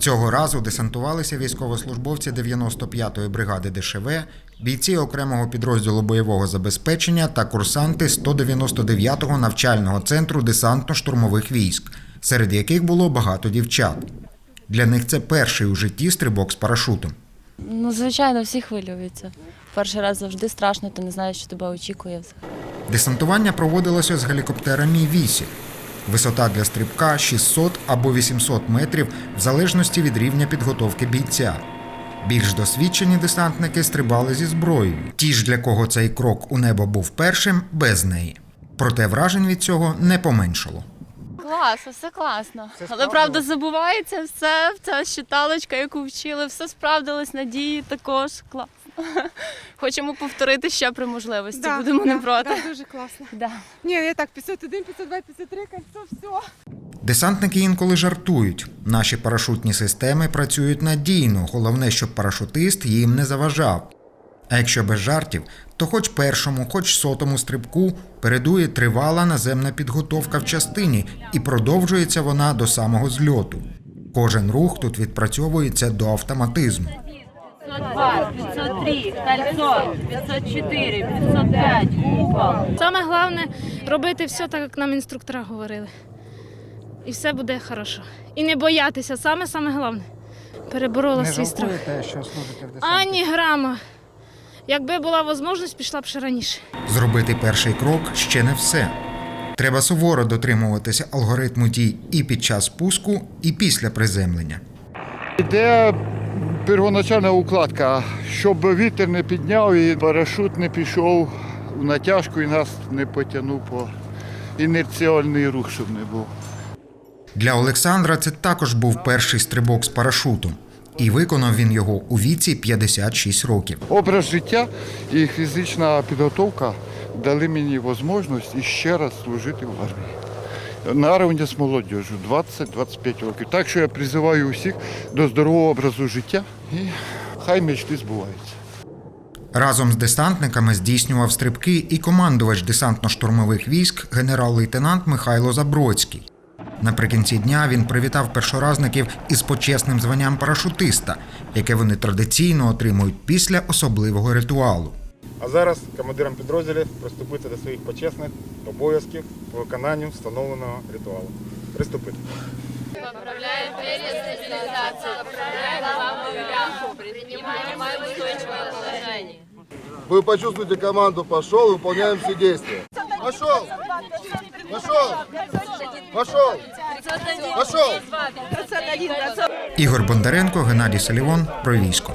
Цього разу десантувалися військовослужбовці 95-ї бригади ДШВ, бійці окремого підрозділу бойового забезпечення та курсанти 199-го навчального центру десантно-штурмових військ, серед яких було багато дівчат. Для них це перший у житті стрибок з парашутом. Ну, звичайно, всі хвилюються. Перший раз завжди страшно, ти не знаєш, що тебе очікує. Десантування проводилося з гелікоптера Мі-8. Висота для стрибка 600 або 800 метрів в залежності від рівня підготовки бійця. Більш досвідчені десантники стрибали зі зброєю. Ті ж, для кого цей крок у небо був першим, без неї. Проте вражень від цього не поменшало. Класно, все класно. Але правда забувається все, ця щиталочка, яку вчили, все справдилось, надії також. Класно. Хочемо повторити ще при можливості. Будемо не проти. Да, дуже класно. Да. Ні, я так, 501, 502, 503, кольцо, все. Десантники інколи жартують. Наші парашутні системи працюють надійно. Головне, щоб парашутист їм не заважав. А якщо без жартів, то хоч першому, хоч сотому стрибку передує тривала наземна підготовка в частині, і продовжується вона до самого зльоту. Кожен рух тут відпрацьовується до автоматизму. 502, 503, кольцо, 504, 505, купол. Саме головне робити все так, як нам інструктора говорили. І все буде хорошо. І не боятися, саме саме головне. Переборола свій страх. що служите в Ані грама. Якби була можливість, пішла б ще раніше. Зробити перший крок ще не все. Треба суворо дотримуватися алгоритму дій і під час пуску, і після приземлення. Іде первоначальна укладка, щоб вітер не підняв і парашут не пішов в натяжку і нас не потягнув по інерціальний рух, щоб не був. Для Олександра це також був перший стрибок з парашутом, і виконав він його у віці 56 років. Образ життя і фізична підготовка дали мені можливість іще раз служити в армії. На рівні з молодіжю 20-25 років. Так що я призиваю усіх до здорового образу життя і хай мечти збуваються. Разом з десантниками здійснював стрибки і командувач десантно-штурмових військ генерал-лейтенант Михайло Забродський. Наприкінці дня він привітав першоразників із почесним званням парашутиста, яке вони традиційно отримують після особливого ритуалу. А зараз командирам підрозділів приступити до своїх почесних обов'язків по виконанню встановленого ритуалу. Приступити. Поправляем перед стабилизацией. Поправляем главную лямку. Принимаем устойчивое положение. Вы почувствуете команду «пошел» выполняем все действия. Пошел! Пошел! Пошел! Пошел! Ігор Бондаренко, Геннадій Салівон про військо.